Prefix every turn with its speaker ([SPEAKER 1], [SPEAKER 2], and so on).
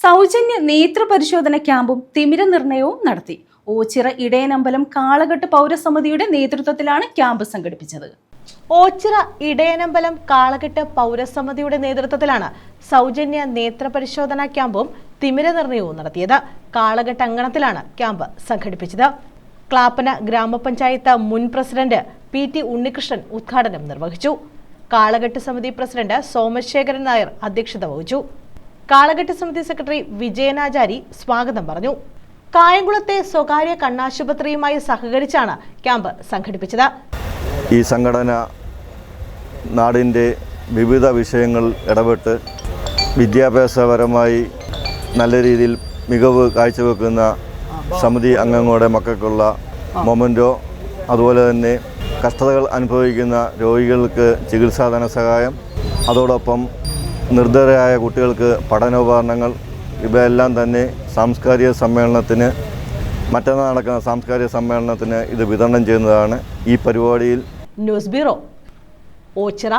[SPEAKER 1] സൗജന്യ നേത്ര പരിശോധന ക്യാമ്പും തിമിര നിർണയവും നടത്തി. ഓച്ചിറ ഇടയനമ്പലം കാളകെട്ട് പൗരസമിതിയുടെ നേതൃത്വത്തിലാണ് ക്യാമ്പ് സംഘടിപ്പിച്ചത്.
[SPEAKER 2] ഓച്ചിറ ഇടയനമ്പലം കാളകെട്ട് പൗരസമിതിയുടെ നേതൃത്വത്തിലാണ് സൗജന്യ നേത്രപരിശോധനാ ക്യാമ്പും തിമിര നിർണയവും നടത്തിയത്. കാളകെട്ട് അങ്കണത്തിലാണ് ക്യാമ്പ് സംഘടിപ്പിച്ചത്. ക്ലാപ്പന ഗ്രാമപഞ്ചായത്ത് മുൻ പ്രസിഡന്റ് പി ടി ഉണ്ണികൃഷ്ണൻ ഉദ്ഘാടനം നിർവഹിച്ചു. കാളകെട്ട് സമിതി പ്രസിഡന്റ് സോമശേഖരൻ നായർ അധ്യക്ഷത വഹിച്ചു. കാളകെട്ട് സമിതി സെക്രട്ടറി വിജയനാചാരി സ്വാഗതം പറഞ്ഞു. കായംകുളത്തെ സ്വകാര്യ കണ്ണാശുപത്രിയുമായി സഹകരിച്ചാണ് ക്യാമ്പ് സംഘടിപ്പിച്ചത്.
[SPEAKER 3] ഈ സംഘടന നാടിന്റെ വിവിധ വിഷയങ്ങൾ ഇടപെട്ട് വിദ്യാഭ്യാസപരമായി നല്ല രീതിയിൽ മികവ് കാഴ്ചവെക്കുന്ന സമിതി അംഗങ്ങളുടെ മക്കൾക്കുള്ള മൊമന്റോ അതുപോലെ തന്നെ കഷ്ടതകൾ അനുഭവിക്കുന്ന രോഗികൾക്ക് ചികിത്സാ സഹായം അതോടൊപ്പം നിർദ്ധരായ കുട്ടികൾക്ക് പഠനോപകരണങ്ങൾ ഇവയെല്ലാം തന്നെ സാംസ്കാരിക സമ്മേളനത്തിന് മറ്റന്നാൾ നടക്കുന്ന സാംസ്കാരിക സമ്മേളനത്തിന് ഇത് വിതരണം ചെയ്യുന്നതാണ് ഈ പരിപാടിയിൽ.
[SPEAKER 2] News bureau Ochira